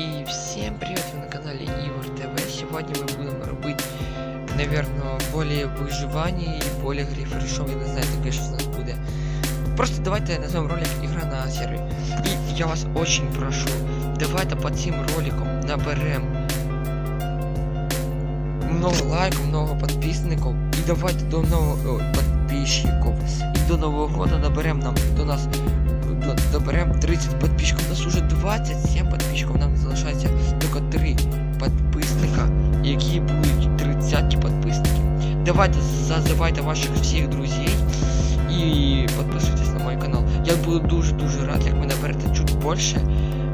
І всім привіт, ви на каналі Ігор ТВ. Сьогодні ми будемо робити, наверное, более виживання і более грифершов, я не знаю, таке що в нас буде. Просто давайте назвемо ролик Ігра на сервері. І я вас очень прошу, давайте під цим роликом наберемо много лайків, много підписників. І давайте до нового о, підписчиків. І до Нового года наберемо нам до нас до- доберем 30 подписчиков. У нас уже 27 подписчиков. Нам залишається тільки 3 підписника, які будуть 30 підписники. Давайте зазивайте ваших всіх друзей і підписуйтесь на мой канал. Я буду дуже-дуже рад, як ви наберете чуть більше,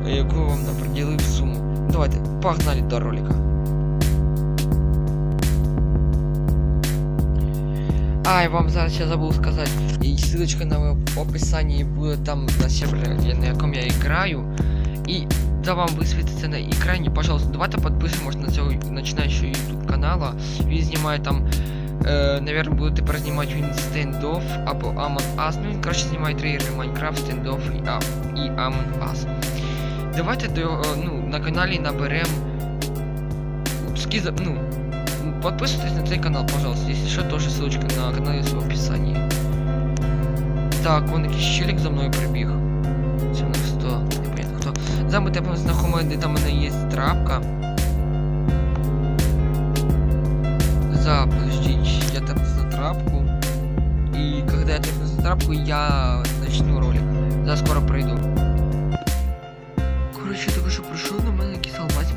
яку вам наприділив суму. Давайте, погнали до ролика. А, и вам зараз я забыл сказать, и ссылочка на в описании будет там на сервере, на яком я играю. И да вам висвітиться на екрані, пожалуйста, давайте підпишемось на цього начинаючого YouTube канала. Він знімає там, е, наверное, буде тепер знімати він стендов або Among Us. Ну він, коротше, знімає трейлери Minecraft, стендов і, а, і Among Us. Давайте до, е, ну, на каналі наберем скиза, ну, Подписывайтесь на цей канал, пожалуйста. Если что, тоже ссылочка на канал есть в описании. Так, вон якийсь челик за мною прибіг. Це в них хто? Непонятно хто. Замби тепимось на хомо, де там у мене є трапка. За, подождите, я тепнусь на трапку. И когда я тепнусь на трапку, я начну ролик. За скоро пройду. Короче, только що прийшов на мене алмазик,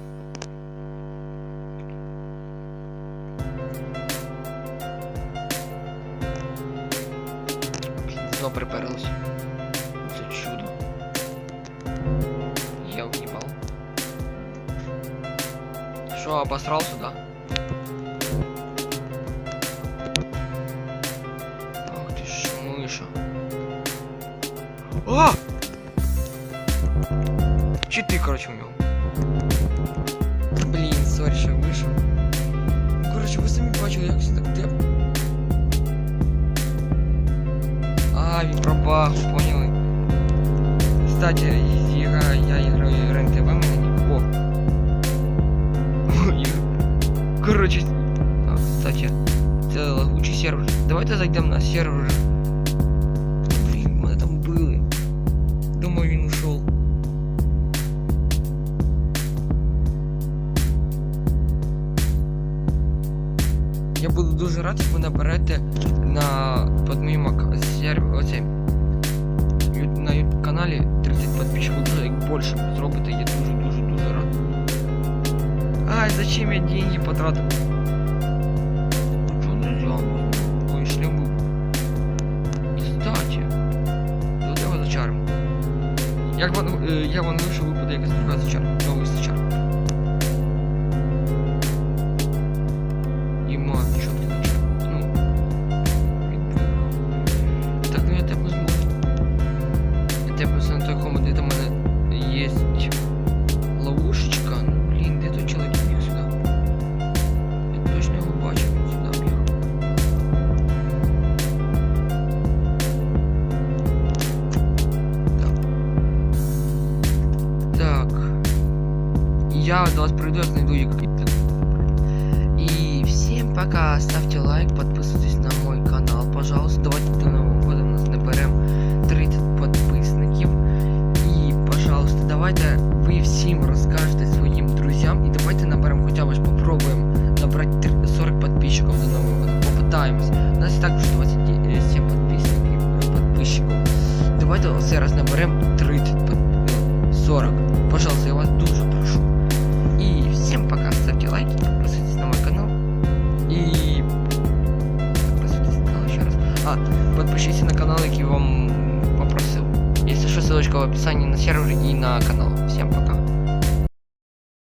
Приперлось. Це чудо. Я уебал. Что, обосрал сюда? Ах ты ж мыша. А! Читы, короче, у него. А, він пропав, поняли? Кстати, я, я играю РНТВ, мене не... О! Ой, Короче, а, кстати, це лагучий сервер. Давайте зайдемо на сервер. Блін, мене там били. Думаю, він ушел. Я буду дуже рад, як ви наберете на под моїм ак- ю- на YouTube каналі 30 подписчиков, дуже як більше зробите, я дуже-дуже дуже рад. Ай, зачем я деньги потратил? Что за ляма? Ой, шлем был. Кстати, тут його зачаримо. Як вон, е, я вон вийшов, я до вас приду, я знайду їх. И всем пока, ставьте лайк, подписывайтесь на мой канал, пожалуйста. Давайте до Нового года нас наберем 30 подписників. І, пожалуйста, давайте ви всім розкажете своїм друзям. І давайте наберемо хоча б попробуємо набрати тр- 40 подписчиков до Нового года. Попытаємось. У нас і так вже 27 подписників, подписчиків. Давайте оцей раз наберемо 30 под... е, 40. Пожалуйста, я вас дуже прошу. Еще раз. А, подпишитесь на канал, який вам попросил. Если что, ссылочка в описании на сервер и на канал. Всем пока.